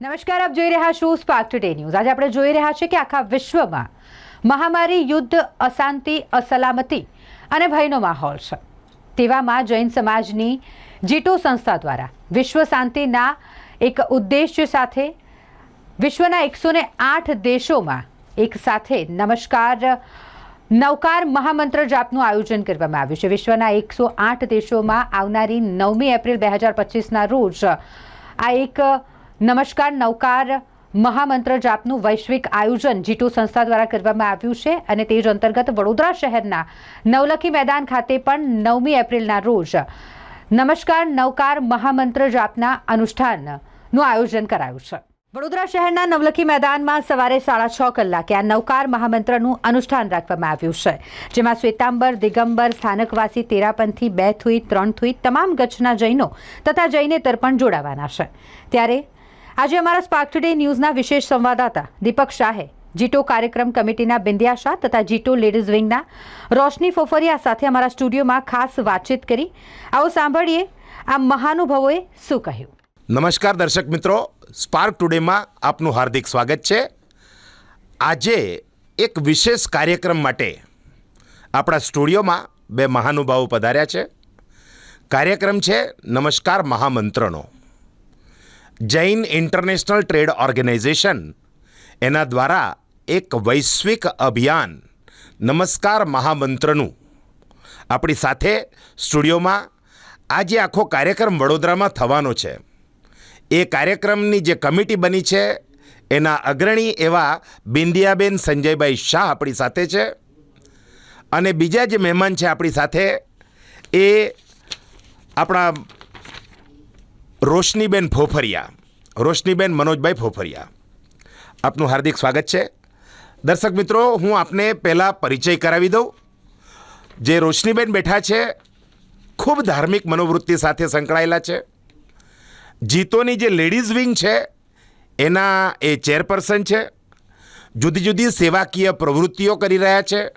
નમસ્કાર, આપ જોઈ રહ્યા છો સ્પાર્ક ટુડે ન્યૂઝ આજે આપણે જોઈ રહ્યા છીએ કે આખા વિશ્વમાં મહામારી, યુદ્ધ, અશાંતિ, અસલામતી અને ભયનો માહોલ છે. તેવામાં જૈન સમાજની જીટો સંસ્થા દ્વારા વિશ્વ શાંતિના એક ઉદ્દેશ્ય સાથે વિશ્વના એકસો ને આઠ દેશોમાં એક સાથે નમસ્કાર, નવકાર મહામંત્ર જાપનું આયોજન કરવામાં આવ્યું છે. વિશ્વના એકસો આઠ દેશોમાં આવનારી નવમી એપ્રિલ બે હજાર પચીસના રોજ આ એક નમસ્કાર, નવકાર મહામંત્ર જાપનું વૈશ્વિક આયોજન જીટુ સંસ્થા દ્વારા કરવામાં આવ્યું છે અને તે જ અંતર્ગત વડોદરા શહેરના નવલખી મેદાન ખાતે પણ નવમી એપ્રિલના રોજ નમસ્કાર, નવકાર મહામંત્ર જાપના અનુષ્ઠાનનું આયોજન કરાયું છે. વડોદરા શહેરના નવલખી મેદાનમાં સવારે સાડા છ કલાકે આ નવકાર મહામંત્રનું અનુષ્ઠાન રાખવામાં આવ્યું છે, જેમાં શ્વેતાંબર, દિગંબર, સ્થાનકવાસી, તેરાપંથી, બે થુઈ, ત્રણ થુઈ, તમામ ગચ્છના જૈનો તથા જૈનેતર પણ જોડાવાના છે. ત્યારે આજે અમારા સ્પાર્ક ટુડે ન્યૂઝના વિશેષ સંવાદદાતા દીપક શાહે જીટો કાર્યક્રમ કમિટીના બિંદિયા શાહ તથા જીટો લેડીઝ વિંગના રોશની ફોફરિયા સાથે અમારા સ્ટુડિયોમાં ખાસ વાતચીત કરી. આવો સાંભળીએ આ મહાનુભાવોએ શું કહ્યું? નમસ્કાર દર્શક મિત્રો, સ્પાર્ક ટુડેમાં આપનું હાર્દિક સ્વાગત છે. આજે એક વિશેષ કાર્યક્રમ માટે આપણા સ્ટુડિયોમાં બે મહાનુભાવો પધાર્યા છે. કાર્યક્રમ છે નમસ્કાર મહામંત્રનો. જૈન ઇન્ટરનેશનલ ટ્રેડ ઓર્ગેનાઇઝેશન, એના દ્વારા એક વૈશ્વિક અભિયાન, નમસ્કાર મહામંત્રનું. આપણી સાથે સ્ટુડિયોમાં આજે આખો કાર્યક્રમ વડોદરામાં થવાનો છે. એ કાર્યક્રમની જે કમિટી બની છે, એના અગ્રણી એવા બિંદિયાબેન સંજયભાઈ શાહ આપણી સાથે છે. અને બીજા જે મહેમાન છે આપણી સાથે, એ આપણા રોશનીબેન ફોફરિયા. રોશનીબેન મનોજભાઈ ફોફરિયા. આપનું હાર્દિક સ્વાગત છે. દર્શક મિત્રો, હું આપને પહેલાં પરિચય કરાવી દઉં. જે રોશનીબેન બેઠા છે, ખૂબ ધાર્મિક મનોવૃત્તિ સાથે સંકળાયેલા છે. જીતોની જે લેડીઝ વિંગ છે, એના એ ચેરપર્સન છે. જુદી જુદી સેવાકીય પ્રવૃત્તિઓ કરી રહ્યા છે.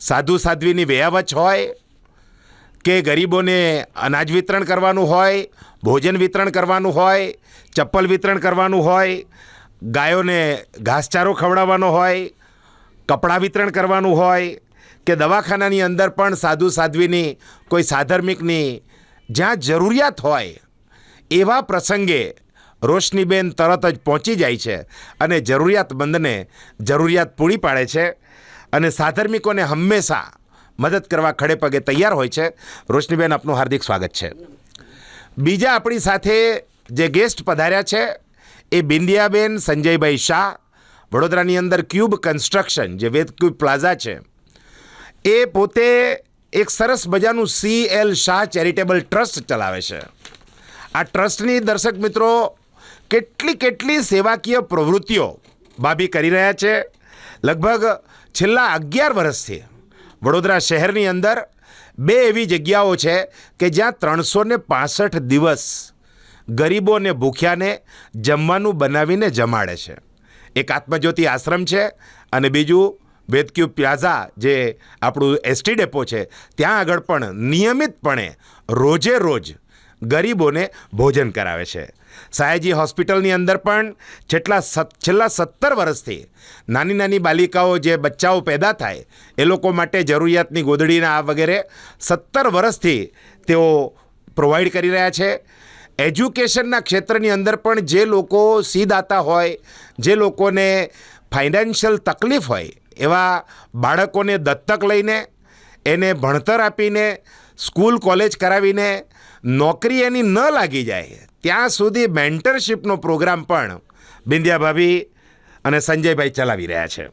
સાધુ સાધ્વીની વેયાવચ હોય, કે ગરીબોને અનાજ વિતરણ કરવાનું હોય ભોજન વિતરણ કરવાનું હોય, ચપ્પલ વિતરણ કરવાનું હોય, ગાયોને ઘાસચારો ખવડાવવાનો હોય, કપડાં વિતરણ કરવાનું હોય, કે દવાખાનાની અંદર પણ સાધુ સાધ્વીની, કોઈ સાધર્મિકની જ્યાં જરૂરિયાત હોય, એવા પ્રસંગે રોશનીબેન તરત જ પહોંચી જાય છે અને જરૂરિયાતમંદને જરૂરિયાત પૂરી પાડે છે અને સાધર્મિકોને હંમેશા મદદ કરવા ખડે પગે તૈયાર હોય છે. રોશનીબેન, આપનું હાર્દિક સ્વાગત છે. બીજા આપણી સાથે જે ગેસ્ટ પધાર્યા છે, એ બિંદિયાબેન સંજયભાઈ શાહ, વડોદરાની અંદર ક્યુબ કન્સ્ટ્રક્શન, જે વેદ ક્યુબ પ્લાઝા છે. એ પોતે એક સરસ મજાનું C L Shah charitable trust ચલાવે છે. આ ટ્રસ્ટની દર્શક મિત્રો કેટલી કેટલી સેવાકીય પ્રવૃત્તિઓ ભાભી કરી રહ્યા છે. લગભગ છેલ્લા અગિયાર વર્ષથી વડોદરા શહેરની અંદર બે એવી જગ્યાઓ છે કે જ્યાં ત્રણસો ને પાસઠ દિવસ ગરીબોને, ભૂખ્યાને જમવાનું બનાવીને જમાડે છે. એક આત્મજ્યોતિ આશ્રમ છે અને બીજું વેદક્યુ પ્લાઝા, જે આપણું એસટી ડેપો છે. ત્યાં આગળ પણ નિયમિતપણે રોજે રોજ ગરીબોને ભોજન કરાવે છે. સયાજી હોસ્પિટલની અંદર પણ છેલ્લા છેલ્લા સત્તર વર્ષથી નાની નાની બાલિકાઓ જે બચ્ચાઓ પેદા થાય, એ લોકો માટે જરૂરિયાતની ગોદડીના આ વગેરે સત્તર વર્ષથી તેઓ પ્રોવાઈડ કરી રહ્યા છે. એજ્યુકેશનના ક્ષેત્રની અંદર પણ જે લોકો સીદાતા હોય, જે લોકોને ફાઇનાન્શિયલ તકલીફ હોય, એવા બાળકોને દત્તક લઈને, એને ભણતર આપીને, સ્કૂલ કોલેજ કરાવીને નોકરી એની ન લાગી જાય. ત્યાં સુધી મેન્ટરશિપનો પ્રોગ્રામ પણ બિંદિયા ભાભી અને સંજયભાઈ ચલાવી રહ્યા છે.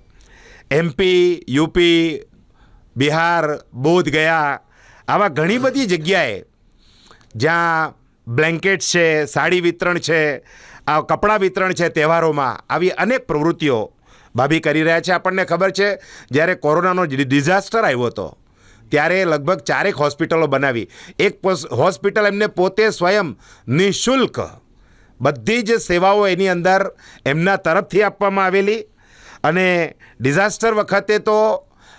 એમપી યુપી બિહાર, બોધ ગયા, આવા ઘણી બધી જગ્યાએ જ્યાં બ્લેન્કેટ છે, સાડી વિતરણ છે, આ કપડાં વિતરણ છે તહેવારોમાં, આવી અનેક પ્રવૃત્તિઓ ભાભી કરી રહ્યા છે. આપણને ખબર છે, જ્યારે કોરોનાનો ડિઝાસ્ટર આવ્યો હતો ત્યારે લગભગ ચારેક હોસ્પિટલો બનાવી. એક હોસ્પિટલ એમને પોતે સ્વયં નિઃશુલ્ક. બધી જ સેવાઓ એની અંદર એમના તરફથી આપવામાં આવેલી. અને ડિઝાસ્ટર વખતે તો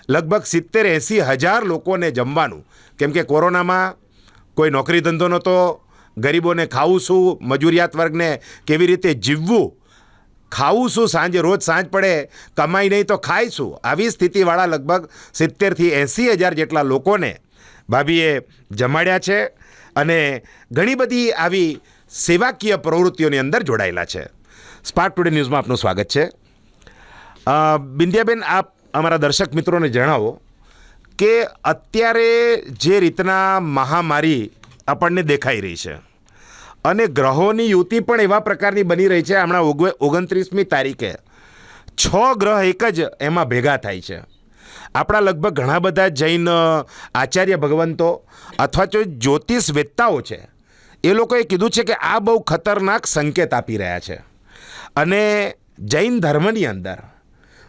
લગભગ સિત્તેર એંસી હજાર લોકોને જમવાનું. કેમ કે કોરોનામાં કોઈ નોકરી ધંધો નહોતો. ગરીબોને ખાવું શું? મજૂરિયાત વર્ગને કેવી રીતે જીવવું? ખાવું શું? સાંજે રોજ સાંજ પડે, કમાઈ નહીં તો ખાય શું? આવી સ્થિતિવાળા લગભગ સિત્તેરથી એંસી હજાર જેટલા લોકોને ભાભીએ જમાડ્યા છે અને ઘણી બધી આવી સેવાકીય પ્રવૃત્તિઓની અંદર જોડાયેલા છે. સ્પાર્ક ટુડે ન્યૂઝમાં આપનું સ્વાગત છે. બિંદ્યાબેન, આપ અમારા દર્શક મિત્રોને જણાવો કે અત્યારે જે રીતના મહામારી આપણને દેખાઈ રહી છે. અને ગ્રહોની યુતિ પણ એવા પ્રકારની બની રહી છે હમણાં ઓગ ઓગણત્રીસમી તારીખે. છ ગ્રહ એક જ એમાં ભેગા થાય છે. આપણા લગભગ ઘણા બધા જૈન આચાર્ય ભગવંતો અથવા તો જ્યોતિષ વેત્તાઓ છે, એ લોકોએ કીધું છે કે આ બહુ ખતરનાક સંકેત આપી રહ્યા છે. અને જૈન ધર્મની અંદર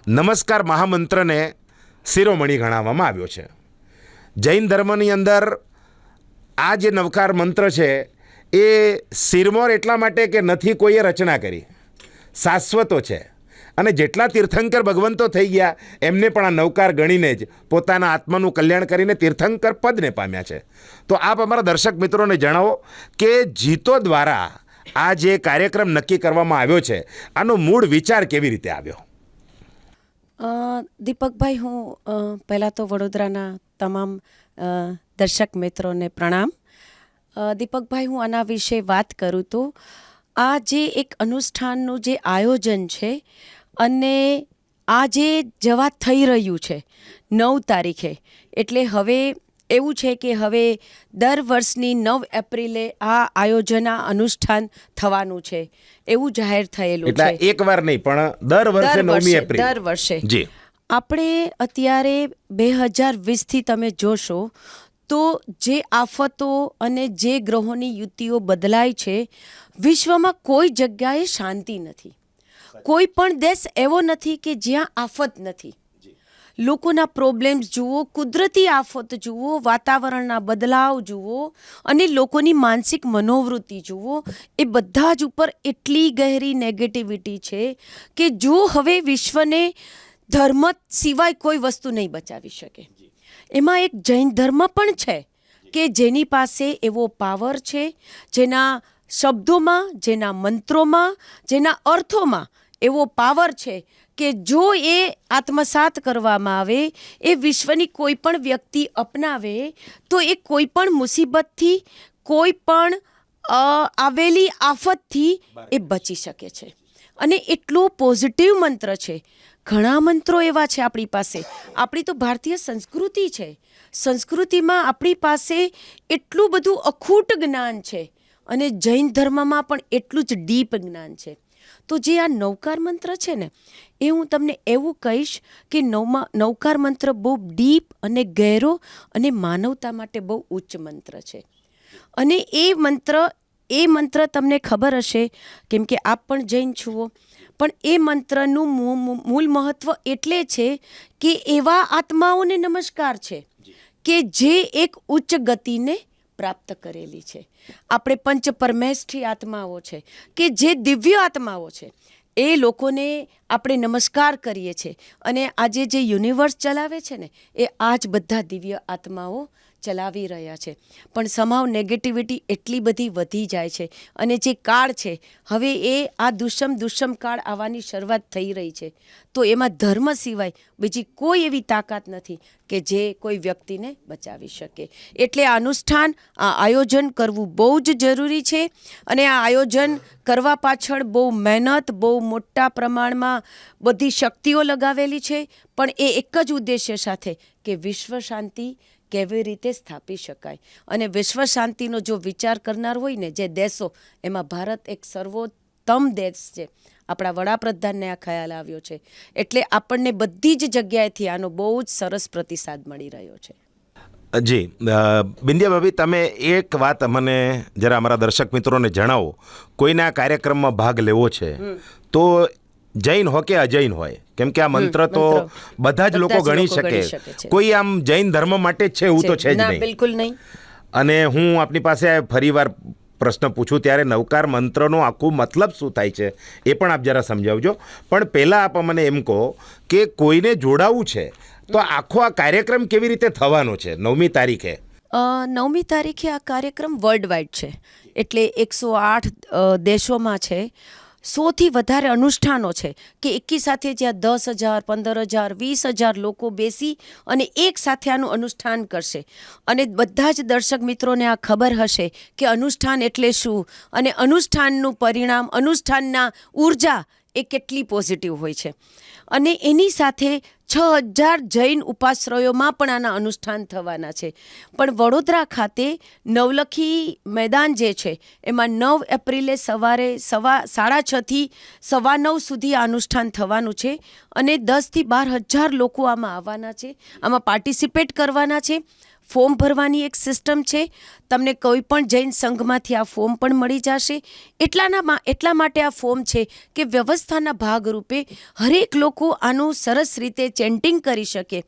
નમસ્કાર મહામંત્રને શિરોમણી ગણાવવામાં આવ્યો છે. જૈન ધર્મની અંદર આ જે નવકાર મંત્ર છે એ શિરમોર એટલા માટે કે નથી કોઈએ રચના કરી. શાશ્વતો છે. અને જેટલા તીર્થંકર ભગવંતો થઈ ગયા, એમને પણ આ નવકાર ગણીને જ પોતાના આત્માનું કલ્યાણ કરીને તીર્થંકર પદને પામ્યા છે. તો આપ અમારા દર્શક મિત્રોને જણાવો કે જીતો દ્વારા આ જે કાર્યક્રમ નક્કી કરવામાં આવ્યો છે, આનો મૂળ વિચાર કેવી રીતે આવ્યો? દીપકભાઈ, હું પહેલાં તો વડોદરાના તમામ દર્શક મિત્રોને પ્રણામ. દીપકભાઈ હું આના વિશે વાત કરું તો આ જે એક અનુષ્ઠાનનું જે આયોજન છે અને આ જે જવા થઈ રહ્યું છે નવ તારીખે એટલે હવે એવું છે કે હવે દર વર્ષની નવ એપ્રિલે આ આયોજન આ અનુષ્ઠાન થવાનું છે એવું જાહેર થયેલું છે. એક વાર નહીં પણ દર વર્ષે દર નવમી વર્ષે એપ્રિલ. દર વર્ષે. જી. આપણે અત્યારે બે હજાર વીસથી તમે જોશો તો જે આફતો અને જે ગ્રહોની યુતિઓ બદલાય છે વિશ્વમાં કોઈ જગ્યાએ શાંતિ નથી. કોઈ પણ દેશ એવો નથી કે જ્યાં આફત નથી. લોકોના પ્રોબ્લેમ્સ જુઓ કુદરતી આફત જુઓ વાતાવરણના બદલાવ જુઓ અને લોકોની માનસિક મનોવૃત્તિ જુઓ એ બધા જ ઉપર એટલી ગહેરી નેગેટિવિટી છે કે જો હવે વિશ્વને ધર્મ સિવાય કોઈ વસ્તુ નહીં બચાવી શકે. એમાં એક જૈન ધર્મ પણ છે કે જેની પાસે એવો પાવર છે, જેના શબ્દોમાં, જેના મંત્રોમાં, જેના અર્થોમાં એવો પાવર છે કે જો એ આત્મસાત કરવામાં આવે, એ વિશ્વની કોઈ પણ વ્યક્તિ અપનાવે, તો એ કોઈ પણ મુસીબતથી, કોઈ પણ આવેલી આફતથી એ બચી શકે છે. અને એટલો પોઝિટિવ મંત્ર છે ઘણા મંત્રો એવા છે આપણી પાસે. આપણી તો ભારતીય સંસ્કૃતિ છે. સંસ્કૃતિમાં આપણી પાસે એટલું બધું અખૂટ જ્ઞાન છે અને જૈન ધર્મમાં પણ એટલું જ ડીપ જ્ઞાન છે. તો જે આ નવકાર મંત્ર છે ને, એ હું તમને એવું કહીશ કે નવમાં, નવકાર મંત્ર બહુ ડીપ અને ગહેરો અને માનવતા માટે બહુ ઉચ્ચ મંત્ર છે. અને એ મંત્ર એ મંત્ર તમને ખબર હશે કેમ કે આપ પણ જૈન છુઓ. પણ એ મંત્રનું મૂળ મહત્વ એટલે છે કે એવા આત્માઓને નમસ્કાર છે કે જે એક ઉચ્ચ ગતિને પ્રાપ્ત કરેલી છે. આપણે પંચ પરમેષ્ઠી આત્માઓ છે કે જે દિવ્ય આત્માઓ છે એ લોકોને આપણે નમસ્કાર કરીએ છીએ. અને આજે જે યુનિવર્સ ચલાવે છે ને એ આ જ બધા દિવ્ય આત્માઓ ચલાવી રહ્યા છે. પણ સમાવ નેગેટિવિટી એટલી બધી વધી જાય છે અને જે કાળ છે, હવે એ આ દુષ્મ દુષ્મ કાળ આવવાની શરૂઆત થઈ રહી છે. તો એમાં ધર્મ સિવાય બીજી કોઈ એવી તાકાત નથી કે જે કોઈ વ્યક્તિને બચાવી શકે. એટલે આ અનુષ્ઠાન, આ આયોજન કરવું બહુ જ જરૂરી છે અને આ આયોજન કરવા પાછળ બહુ મહેનત, બહુ મોટા પ્રમાણમાં બધી શક્તિઓ લગાવેલી છે. પણ એ એક જ ઉદ્દેશ્ય સાથે કે વિશ્વ શાંતિ કેવી રીતે સ્થાપી શકાય? અને વિશ્વ શાંતિનો જો વિચાર કરનાર હોય ને જે દેશો એમાં ભારત એક સર્વોત્તમ દેશ છે. આપણા વડાપ્રધાનને આ ખ્યાલ આવ્યો છે. એટલે આપણને બધી જ જગ્યાએથી આનો બહુ જ સરસ પ્રતિસાદ મળી રહ્યો છે. જી બિંદિયા ભાભી તમે એક વાત મને જરા અમારા દર્શક મિત્રોને જણાવો. કોઈના કાર્યક્રમમાં ભાગ લેવો છે? તો જૈન હો કે અજૈન હોય? કેમ કે આ મંત્ર તો બધા જ લોકો ગણી શકે. કોઈ આમ જૈન ધર્મ માટે જ છે એવું તો છે જ નહીં. બિલકુલ નહીં. અને હું આપની પાસે ફરીવાર પ્રશ્ન પૂછું ત્યારે નવકાર મંત્રનો આખું મતલબ શું થાય છે એ પણ આપ જરા સમજાવજો. પણ પહેલાં આપ મને એમ કહો કે કોઈને જોડાવું છે તો આખો આ કાર્યક્રમ કેવી રીતે થવાનો છે? નવમી તારીખે. નવમી તારીખે આ કાર્યક્રમ વર્લ્ડ વાઇડ છે. એટલે એકસો આઠ દેશોમાં છે. સોથી વધારે અનુષ્ઠાનો છે કે એકી સાથે જ્યાં દસ હજાર, પંદર હજાર, વીસ હજાર લોકો બેસી અને એક સાથે આનું અનુષ્ઠાન કરશે. અને બધા જ દર્શક મિત્રોને આ ખબર હશે કે અનુષ્ઠાન એટલે શું? અને અનુષ્ઠાનનું પરિણામ, અનુષ્ઠાનના ઊર્જા એ કેટલી પોઝિટિવ હોય છે. અને એની સાથે છ હજાર જૈન ઉપાશ્રયોમાં પણ આના અનુષ્ઠાન થવાના છે. પણ વડોદરા ખાતે નવલખી મેદાન જે છે, એમાં નવ એપ્રિલે સવારે સવા સાડા છથી સવા નવ સુધી આ અનુષ્ઠાન થવાનું છે અને દસથી બાર હજાર લોકો આમાં આવવાના છે. આમાં પાર્ટિસિપેટ કરવાના છે. ફોર્મ ભરવાની એક સિસ્ટમ છે. તમને કોઈ પણ જૈન સંઘમાંથી આ ફોર્મ પણ મળી જશે. એટલાના એટલા માટે આ ફોર્મ છે કે વ્યવસ્થાના ભાગરૂપે હરેક લોકો આનું સરસ રીતે ચેન્ટિંગ કરી શકે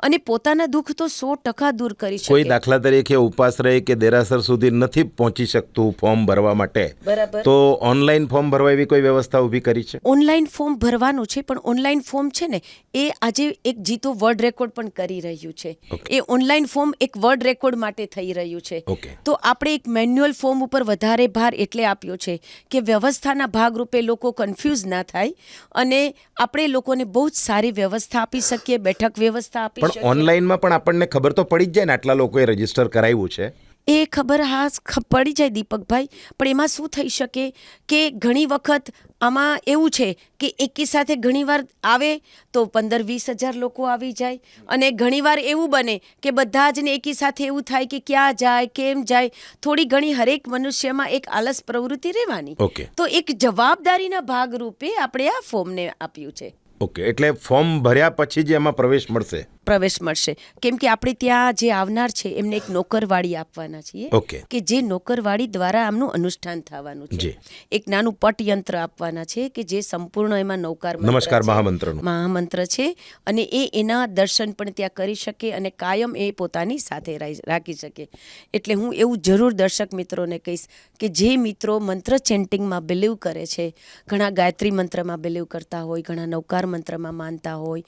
અને પોતાના દુઃખ તો સો ટકા દૂર કરી કોઈ શકે દાખલા તરીકે ઉપાસ રહે કે દેરાસર સુધી નથી પહોંચી શકતું ફોર્મ ભરવા માટે બરાબર. તો ઓનલાઈન ફોર્મ ભરવા એવી કોઈ વ્યવસ્થા ઊભી કરી છે? ઓનલાઈન ફોર્મ ભરવાનું છે પણ ઓનલાઈન ફોર્મ છે ને એ આજે એક જીતો વર્લ્ડ રેકોર્ડ પણ કરી રહ્યું છે. એ ઓનલાઈન ફોર્મ એક વર્લ્ડ રેકોર્ડ માટે થઈ રહ્યું છે. તો આપણે એક મેન્યુઅલ ફોર્મ ઉપર વધારે ભાર એટલે આપ્યો છે કે વ્યવસ્થાના ભાગરૂપે લોકો કન્ફ્યુઝ ના થાય અને આપણે લોકોને બહુ જ સારી વ્યવસ્થા આપી શકીએ બેઠક વ્યવસ્થા આપી પણ ઓનલાઈનમાં પણ આપણને ખબર તો પડી જ જાય ને આટલા લોકોએ રજિસ્ટર કરાવ્યું છે. એ ખબર હા પડી જાય દીપકભાઈ. પણ એમાં શું થઈ શકે કે ઘણી વખત આમાં એવું છે કે એકી સાથે ઘણીવાર આવે તો પંદર વીસ હજાર લોકો આવી જાય. અને ઘણીવાર એવું બને કે બધા જ ને એકી સાથે એવું થાય કે ક્યાં જાય કેમ જાય. થોડી ઘણી હરેક મનુષ્યમાં એક આલસ પ્રવૃત્તિ રહેવાની. તો એક જવાબદારીના ભાગરૂપે આપણે આ ફોર્મને આપ્યું છે. ઓકે એટલે ફોર્મ ભર્યા પછી જ એમાં પ્રવેશ મળશે. પ્રવેશ મળશે. કેમ કે આપણે ત્યાં જે આવનાર છે એમને એક નોકરવાળી આપવાના છીએ કે જે નોકરવાળી દ્વારા આમનું અનુષ્ઠાન થવાનું છે. એક નાનું પટ યંત્ર આપવાના છે કે જે સંપૂર્ણ એમાં નૌકાર મંત્ર નમસ્કાર છે. મહામંત્ર છે અને એ એના દર્શન પણ ત્યાં કરી શકે અને કાયમ એ પોતાની સાથે રાખી શકે. એટલે હું એવું જરૂર દર્શક મિત્રોને કહીશ કે જે મિત્રો મંત્ર ચેન્ટિંગમાં બિલીવ કરે છે ઘણા ગાયત્રી મંત્રમાં બિલીવ કરતા હોય ઘણા નૌકાર મંત્રમાં માનતા હોય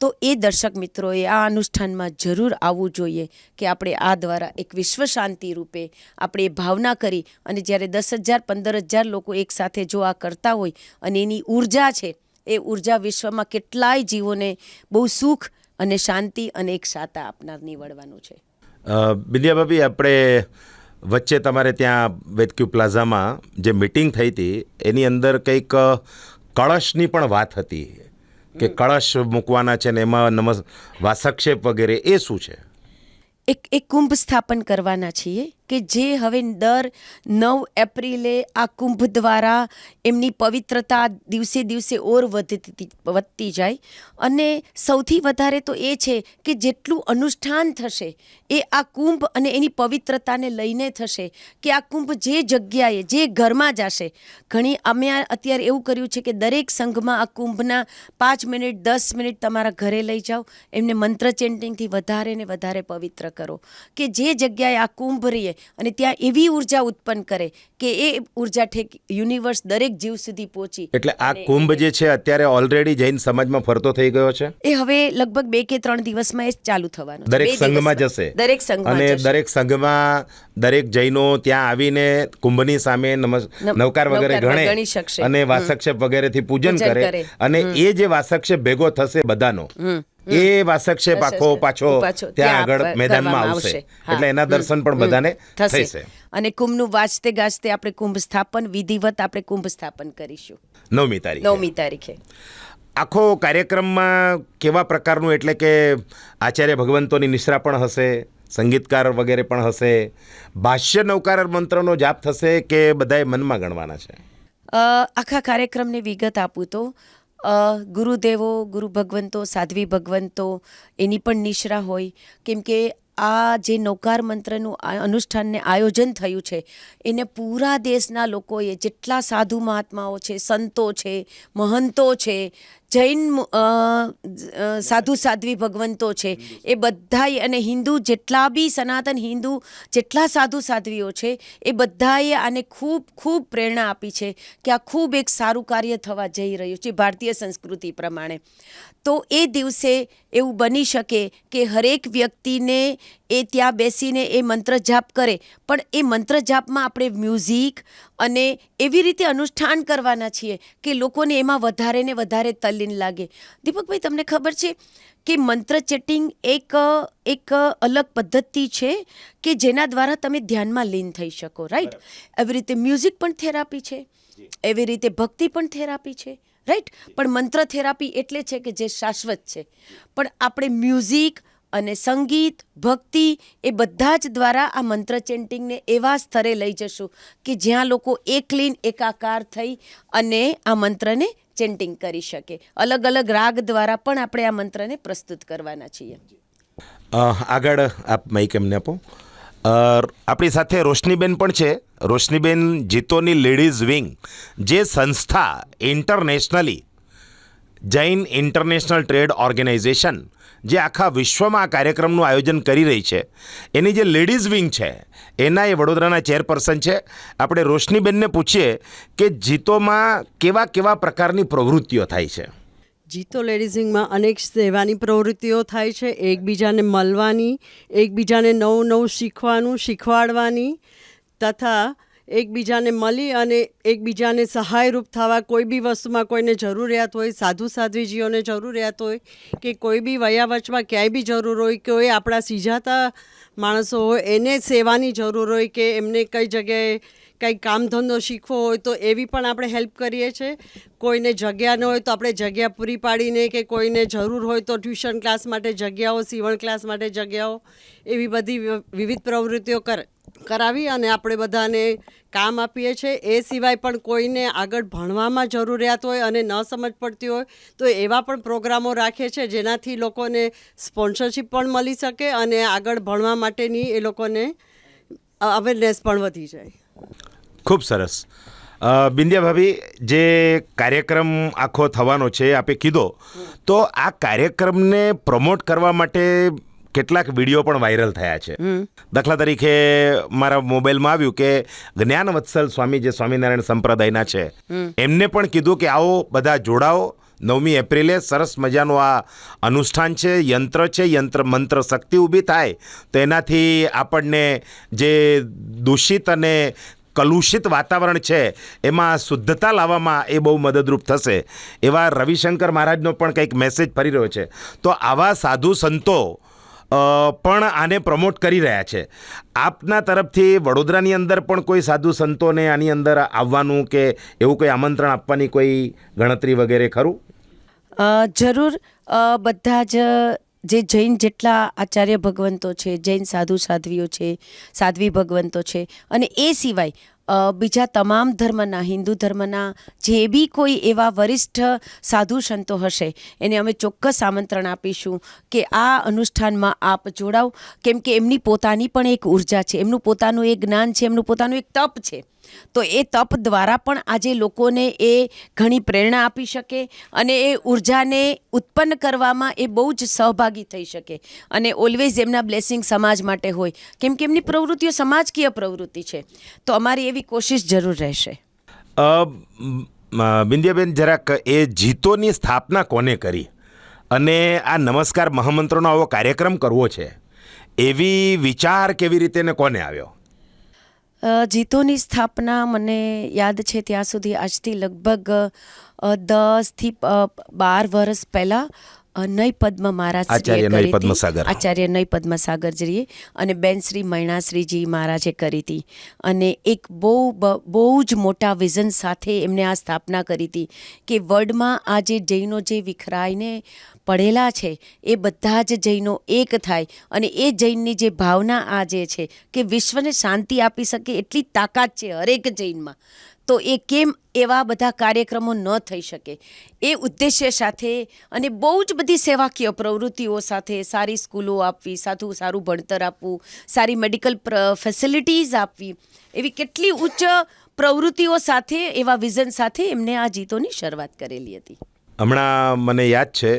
તો એ દર્શક મિત્રોએ આ અનુષ્ઠાનમાં જરૂર આવવું જોઈએ કે આપણે આ દ્વારા એક વિશ્વ શાંતિ રૂપે આપણે ભાવના કરી અને જ્યારે દસ હજાર પંદર હજાર લોકો એકસાથે જો આ કરતા હોય અને એની ઊર્જા છે એ ઊર્જા વિશ્વમાં કેટલાય જીવોને બહુ સુખ અને શાંતિ અને એક સાતા આપનાર નીવડવાનું છે. અ, ભાભી આપણે વચ્ચે તમારે ત્યાં વેદક્યુ પ્લાઝામાં જે મિટિંગ થઈ હતી એની અંદર કંઈક કળશની પણ વાત હતી. કે કળશ મૂકવાના છે ને એમાં નમસ વાસક્ષેપ વગેરે, એ શું છે? એક એક કુંભ સ્થાપન કરવાના છીએ. કે જે હવે દર નવ એપ્રિલે આ કુંભ દ્વારા એમની પવિત્રતા દિવસે દિવસે ઓર વધતી વધતી જાય. અને સૌથી વધારે તો એ છે કે જેટલું અનુષ્ઠાન થશે, એ આ કુંભ અને એની પવિત્રતાને લઈને થશે કે આ કુંભ જે જગ્યાએ, જે ઘરમાં જશે. ઘણી, અમે અત્યારે એવું કર્યું છે કે દરેક સંઘમાં આ કુંભના પાંચ મિનિટ, દસ મિનિટ તમારા ઘરે લઈ જાઓ, એમને મંત્ર ચેન્ટિંગથી વધારે ને વધારે પવિત્ર કરો. કે જે જગ્યાએ આ કુંભ રહીએ અને ત્યાં એવી ઊર્જા ઉત્પન્ન કરે કે એ ઊર્જા ઠેક યુનિવર્સ દરેક જીવ સુધી પહોંચી. એટલે આ કુંભ જે છે અત્યારે ઓલરેડી જૈન સમાજમાં ફરતો થઈ ગયો છે? એ હવે લગભગ બે કે ત્રણ દિવસમાં એ ચાલુ થવાનું દરેક સંઘમાં જશે? દરેક સંઘ અને દરેક સંઘમાં દરેક જૈનો ત્યાં આવીને કુંભની સામે નવકાર વગેરે ગણે અને વાસક્ષેપ વગેરેથી પૂજન કરે. અને એ જે વાસક્ષેપ ભેગો થશે બધાનો એ વાસક છે પાછો પાછો ત્યાં આગળ મેદાનમાં આવશે. એટલે એના દર્શન પણ બધાને થશે. અને કુંભનું વાંચતે ગાજતે આપણે કુંભ સ્થાપન વિધિવત આપણે કુંભ સ્થાપન કરીશું. નવમી તારીખે. નવમી તારીખે. આખો કાર્યક્રમમાં કેવા પ્રકારનું એટલે કે આચાર્ય ભગવંતોની નિશ્રા પણ હશે સંગીતકાર વગેરે પણ હશે ભાષ્ય નૌકાર મંત્રનો જાપ થશે કે બધાએ મનમાં ગણવાના છે? આખા કાર્યક્રમની વિગત આપું તો ગુરુદેવો, ગુરુ ભગવંતો, સાધ્વી ભગવંતો, એની પણ નિશ્રા હોય. કેમ કે આ જે નૌકાર મંત્રનું અનુષ્ઠાનને આયોજન થયું છે, એને પૂરા દેશના લોકોએ જેટલા સાધુ મહાત્માઓ છે, સંતો છે, મહંતો છે જૈન સાધુ સાધ્વી ભગવંતો છે, એ બધાએ અને હિન્દુ જેટલા બી સનાતન હિન્દુ જેટલા સાધુ સાધ્વીઓ છે, એ બધાએ આને ખૂબ ખૂબ પ્રેરણા આપી છે કે આ ખૂબ એક સારું કાર્ય થવા જઈ રહ્યું છે ભારતીય સંસ્કૃતિ પ્રમાણે. તો એ દિવસે એવું બની શકે કે હરેક વ્યક્તિને એ ત્યાં બેસીને એ મંત્ર જાપ કરે. પણ એ મંત્ર જાપમાં આપણે મ્યુઝિક અને એવી રીતે અનુષ્ઠાન કરવાના છીએ કે લોકોને એમાં વધારે ને વધારે તલ્લીન લાગે. દીપકભાઈ તમને ખબર છે કે મંત્ર ચેટિંગ એક એક અલગ પદ્ધતિ છે કે જેના દ્વારા તમે ધ્યાનમાં લીન થઈ શકો રાઈટ એવી રીતે મ્યુઝિક પણ થેરાપી છે. એવી રીતે ભક્તિ પણ થેરાપી છે રાઈટ પણ મંત્ર થેરાપી એટલે છે કે જે શાશ્વત છે. પણ આપણે મ્યુઝિક અને સંગીત, ભક્તિ એ બધા જ દ્વારા આ મંત્ર ચેન્ટિંગને એવા સ્તરે લઈ જશું કે જ્યાં લોકો એકલીન, એકાકાર થઈ અને આ મંત્રને ચેન્ટિંગ કરી શકે. અલગ અલગ રાગ દ્વારા પણ આપણે આ મંત્રને પ્રસ્તુત કરવાના છીએ. આગળ આપ માઈક એમને આપો. આપણી સાથે રોશનીબેન પણ છે. રોશનીબેન જીતોની લેડીઝ વિંગ, જે સંસ્થા internationally Jain international trade organization જે આખા વિશ્વમાં આ કાર્યક્રમનું આયોજન કરી રહી છે. એની જે લેડીઝ વિંગ છે, એના એ વડોદરાના ચેરપર્સન છે. આપણે રોશનીબેનને પૂછીએ કે જીતોમાં કેવા કેવા પ્રકારની પ્રવૃત્તિઓ થાય છે? જીતો લેડીઝિંગમાં અનેક સેવાની પ્રવૃત્તિઓ થાય છે. એકબીજાને મળવાની, એકબીજાને નવું નવું શીખવાનું, શીખવાડવાની તથા એકબીજાને મળી અને એકબીજાને સહાયરૂપ થવા કોઈ બી વસ્તુમાં કોઈને જરૂરિયાત હોય, સાધુ સાધ્વીજીઓને જરૂરિયાત હોય કે કોઈ બી વયાવચમાં ક્યાંય બી જરૂર હોય કોઈ આપણા સીજાતા માણસો હોય, એને સેવાની જરૂર હોય કે એમને કઈ જગ્યાએ કંઈ કામ ધંધો શીખવો હોય, તો એવી પણ આપણે હેલ્પ કરીએ છીએ. કોઈને જગ્યા ન હોય તો આપણે જગ્યા પૂરી પાડીને કે કોઈને જરૂર હોય તો ટ્યુશન ક્લાસ માટે જગ્યાઓ, સીવણ ક્લાસ માટે જગ્યાઓ, એવી બધી વિવિધ પ્રવૃત્તિઓ કર કરાવી અને આપણે બધાને કામ આપીએ છીએ. એ સિવાય પણ કોઈને આગળ ભણવામાં જરૂરિયાત હોય અને ન સમજ પડતી હોય, તો એવા પણ પ્રોગ્રામો રાખીએ છીએ જેનાથી લોકોને સ્પોન્સરશિપ પણ મળી શકે અને આગળ ભણવા માટેની એ લોકોને અવેરનેસ પણ વધી જાય. ખૂબ સરસ. બિંદ્યા ભાભી, જે કાર્યક્રમ આખો થવાનો છે, આપે કીધો, તો આ કાર્યક્રમને પ્રમોટ કરવા માટે કેટલાક વીડિયો પણ વાયરલ થયા છે. દાખલા તરીકે મારા મોબાઈલમાં આવ્યું કે જ્ઞાન વત્સલ સ્વામી જે સ્વામિનારાયણ સંપ્રદાયના છે એમને પણ કીધું કે આવો બધા જોડાઓ નવમી એપ્રિલે સરસ મજાનું આ અનુષ્ઠાન છે યંત્ર છે યંત્ર મંત્ર શક્તિ ઊભી થાય તો એનાથી આપણને જે દૂષિત અને કલુષિત વાતાવરણ છે એમાં શુદ્ધતા લાવવામાં એ બહુ મદદરૂપ થશે. એવા રવિશંકર મહારાજનો પણ કંઈક મેસેજ ફરી રહ્યો છે. તો આવા સાધુ સંતો પણ આને પ્રમોટ કરી રહ્યા છે. આપના તરફથી વડોદરાની અંદર પણ કોઈ સાધુ સંતોને આની અંદર આવવાનું કે એવું કોઈ આમંત્રણ આપવાની કોઈ ગણતરી વગેરે ખરું? જરૂર. બધા જ જે જૈન જેટલા આચાર્ય ભગવંતો છે, જૈન સાધુ સાધ્વીઓ છે, સાધ્વી ભગવંતો છે, અને એ સિવાય બીજા તમામ ધર્મના, હિન્દુ ધર્મના જે બી કોઈ એવા વરિષ્ઠ સાધુ સંતો હશે, એને અમે ચોક્કસ આમંત્રણ આપીશું કે આ અનુષ્ઠાનમાં આપ જોડાઓ કેમ કે એમની પોતાની પણ એક ઊર્જા છે, એમનું પોતાનું એક જ્ઞાન છે, એમનું પોતાનું એક તપ છે. તો એ તપ દ્વારા પણ આજે લોકોને એ ઘણી પ્રેરણા આપી શકે અને એ ઉર્જાને ઉત્પન્ન કરવામાં એ બહુ જ સહભાગી થઈ શકે. અને ઓલવેઝ એમના બ્લેસિંગ સમાજ માટે હોય. કેમ કે એમની પ્રવૃત્તિઓ સમાજકીય પ્રવૃત્તિ છે. તો અમારી એવી કોશિશ જરૂર રહેશે. બિંદ્યાબેન જરાક એ જીતોની સ્થાપના કોને કરી? અને આ નમસ્કાર મહામંત્રનો આવો કાર્યક્રમ કરવો છે? એવી વિચાર કેવી રીતે ને કોને આવ્યો? જીતોની સ્થાપના મને યાદ છે ત્યાં સુધી આજથી લગભગ દસથી બાર વર્ષ પહેલાં નય પદ્મ મહારાજ આચાર્ય નય પદ્મસાગર. આચાર્ય નય પદ્મસાગરજીએ અને બેન શ્રી મૈણાશ્રીજી મહારાજે કરી હતી. અને એક બહુ બહુ જ મોટા વિઝન સાથે એમને આ સ્થાપના કરી હતી કે વર્લ્ડમાં આ જે જૈનો જે વિખરાઈને પડેલા છે એ બધા જ જૈનો એક થાય અને એ જૈનની જે ભાવના આ જે છે કે વિશ્વને શાંતિ આપી શકે એટલી તાકાત છે હરેક જૈનમાં. તો એ કેમ એવા બધા કાર્યક્રમો ન થઈ શકે? એ ઉદ્દેશ્ય સાથે અને બહુ જ બધી સેવાકીય પ્રવૃત્તિઓ સાથે સારી સ્કૂલો આપવી સારું સારું ભણતર આપવું, સારી મેડિકલ ફેસિલિટીઝ આપવી, એવી કેટલી ઉચ્ચ પ્રવૃત્તિઓ સાથે, એવા વિઝન સાથે એમને આ જીતોની શરૂઆત કરેલી હતી. હમણાં મને યાદ છે,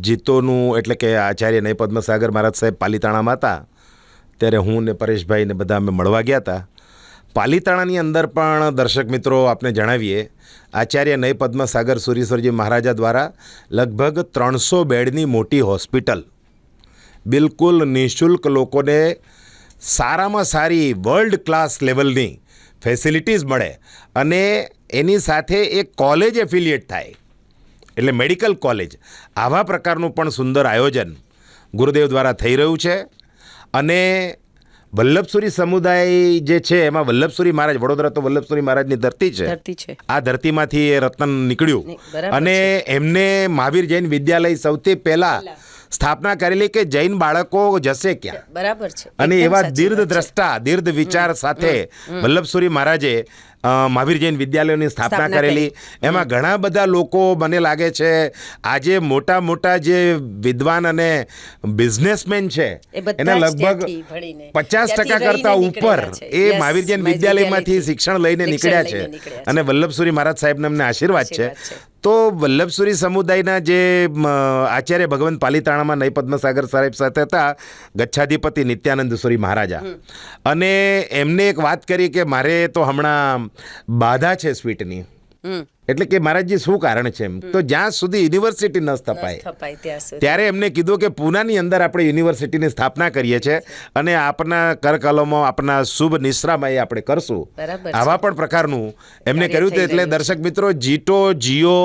જીતોનું એટલે કે આચાર્ય નય પદ્મસાગર મહારાજ સાહેબ પાલીતાણામાં હતા. ત્યારે હું ને પરેશભાઈ ને બધા અમે મળવા ગયા હતા. પાલીતાણાની અંદર પણ દર્શક મિત્રો આપને જણાવીએ, આચાર્ય નય પદ્મસાગર સુરીશ્વરજી મહારાજા દ્વારા લગભગ ત્રણસો બેડની મોટી હોસ્પિટલ. બિલકુલ નિઃશુલ્ક લોકોને સારામાં સારી વર્લ્ડ ક્લાસ લેવલની ફેસિલિટીઝ મળે અને એની સાથે એક કોલેજ એફિલિએટ થાય. એટલે મેડિકલ કોલેજ આવા પ્રકારનું પણ સુંદર આયોજન ગુરુદેવ દ્વારા થઈ રહ્યું છે. અને વલ્લભસુરી સમુદાય જે છે એમાં વલ્લભસુરી મહારાજ વડોદરા તો વલ્લભસુરી મહારાજની ધરતી છે. ધરતી છે. આ ધરતીમાંથી એ રત્ન નીકળ્યું. અને એમને મહાવીર જૈન વિદ્યાલય સૌથી પહેલા સ્થાપના કરેલી કે જૈન બાળકો જશે ક્યાં? બરાબર છે. અને એવા દીર્ઘ દ્રષ્ટા દીર્ઘ વિચાર સાથે વલ્લભસુરી મહારાજે મહાવીર જૈન વિદ્યાલયોની સ્થાપના કરેલી. એમાં ઘણા બધા લોકો મને લાગે છે આજે મોટા મોટા જે વિદ્વાન અને બિઝનેસમેન છે એના લગભગ પચાસ ટકા કરતા ઉપર એ મહાવીર જૈન વિદ્યાલયમાંથી શિક્ષણ લઈને નીકળ્યા છે. લઈને નીકળ્યા છે. અને વલ્લભસુરી મહારાજ સાહેબને અમને આશીર્વાદ છે. તો વલ્લભસુરી સમુદાયના જે આચાર્ય ભગવંત પાલિતાણામાં નય પદ્મસાગર સાહેબ સાથે હતા ગચ્છાધિપતિ નિત્યાનંદ સુરી મહારાજા. અને એમને એક વાત કરી કે મારે તો હમણાં બાધા છે સ્વીટની. એટલે કે મહારાજજી શું કારણ છે એમ? તો જ્યાં સુધી યુનિવર્સિટી ન સ્થપાય ત્યારે એમને કીધું કે પૂનાની અંદર આપણે યુનિવર્સિટીની સ્થાપના કરીએ છીએ અને આપના કરકલમો આપના શુભ નિશ્રામાં એ આપણે કરશું. આવા પણ પ્રકારનું એમને કર્યું હતું એટલે દર્શક મિત્રો જીટો જીઓ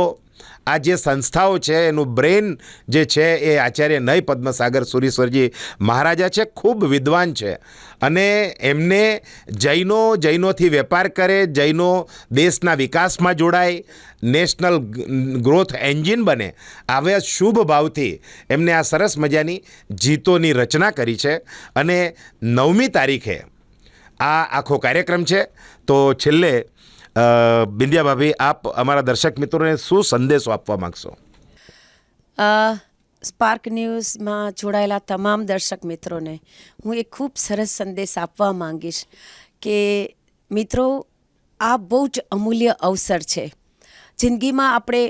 આ જે સંસ્થાઓ છે, એનું બ્રેન જે છે એ આચાર્ય નય પદ્મસાગર સુરીશ્વરજી મહારાજા છે, ખૂબ વિદ્વાન છે. અને એમને જૈનો, જૈનોથી વેપાર કરે, જૈનો દેશના વિકાસમાં જોડાય, નેશનલ ગ્રોથ એન્જિન બને. આવ્યા શુભ ભાવથી એમને આ સરસ મજાની જીતોની રચના કરી છે. અને નવમી તારીખે આ આખો કાર્યક્રમ છે. તો છેલ્લે બિંદિયા ભાભી, આપ અમારા દર્શક મિત્રોને શું સંદેશો આપવા માંગશો? સ્પાર્ક ન્યૂઝમાં જોડાયેલા તમામ દર્શક મિત્રોને હું એક ખૂબ સરસ સંદેશ આપવા માંગીશ કે મિત્રો, આ બહુ જ અમૂલ્ય અવસર છે. જિંદગીમાં આપણે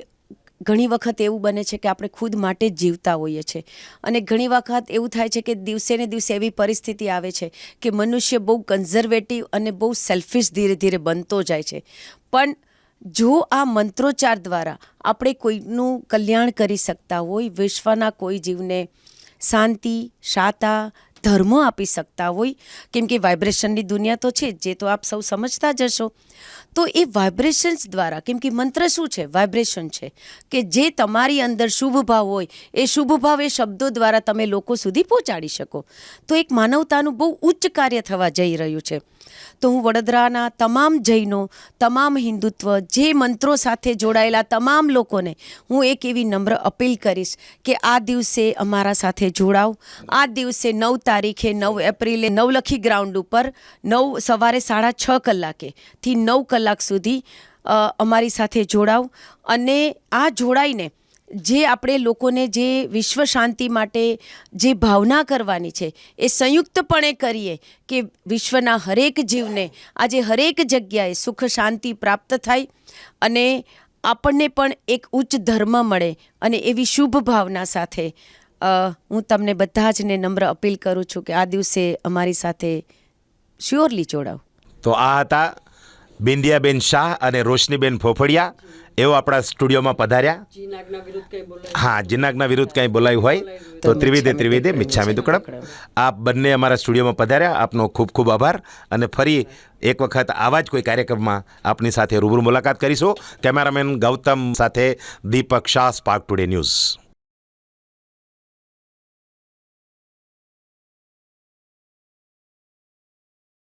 ઘણી વખત એવું બને છે કે આપણે ખુદ માટે જ જીવતા હોઈએ છીએ અને ઘણી વખત એવું થાય છે કે દિવસે ને દિવસે એવી પરિસ્થિતિ આવે છે કે મનુષ્ય બહુ કન્ઝર્વેટિવ અને બહુ સેલ્ફિશ ધીરે ધીરે બનતો જાય છે. પણ જો આ મંત્રોચ્ચાર દ્વારા આપણે કોઈનું કલ્યાણ કરી શકતા હોય, વિશ્વના કોઈ જીવને શાંતિ શાતા ધર્મ આપી શકતા હોય, કેમ કે વાઇબ્રેશનની દુનિયા તો છે જે તો આપ સૌ સમજતા જ હશો. તો એ વાઇબ્રેશન્સ દ્વારા, કેમ કે મંત્ર શું છે? વાઇબ્રેશન છે. કે જે તમારી અંદર શુભ ભાવ હોય, એ શુભ ભાવ એ શબ્દો દ્વારા તમે લોકો સુધી પહોંચાડી શકો. તો એક માનવતાનું બહુ ઉચ્ચ કાર્ય થવા જઈ રહ્યું છે. તો હું વડોદરાના તમામ જૈનો, તમામ હિન્દુત્વ જે મંત્રો સાથે જોડાયેલા તમામ લોકોને હું એક એવી નમ્ર અપીલ કરીશ કે આ દિવસે અમારા સાથે જોડાઓ આ દિવસે નવ તારીખે, નવ એપ્રિલે નવલખી ગ્રાઉન્ડ ઉપર નવ સવારે સાડા છ કલાકેથી નવ કલાક સુધી અમારી સાથે જોડાઓ અને આ જોડાઈને જે આપણે લોકોને જે વિશ્વ શાંતિ માટે જે ભાવના કરવાની છે, એ સંયુક્તપણે કરીએ કે વિશ્વના હરેક જીવને આજે હરેક જગ્યાએ સુખ શાંતિ પ્રાપ્ત થાય અને આપણને પણ એક ઉચ્ચ ધર્મ મળે અને એવી શુભ ભાવના સાથે. હું તમને બધા જને નમ્ર અપીલ કરું છું કે આ દિવસે અમારી સાથે શ્યોરલી જોડાવ તો આ હતા બિંદિયાબેન શાહ અને રોશનીબેન ફોફડિયા. એવો આપણા સ્ટુડિયોમાં પધાર્યા. જીનાગના વિરુદ્ધ કંઈ બોલાય હા જીનાગના વિરુદ્ધ કંઈ બોલાયું હોય તો ત્રિવિધે ત્રિવિધે મિચ્છામી દુકડમ. આપ બંને અમારા સ્ટુડિયોમાં પધાર્યા. આપનો ખૂબ ખૂબ આભાર. અને ફરી એક વખત આવા જ કોઈ કાર્યક્રમમાં આપની સાથે રૂબરૂ મુલાકાત કરીશું. કેમેરામેન ગૌતમ સાથે Deepak Shah spark today news.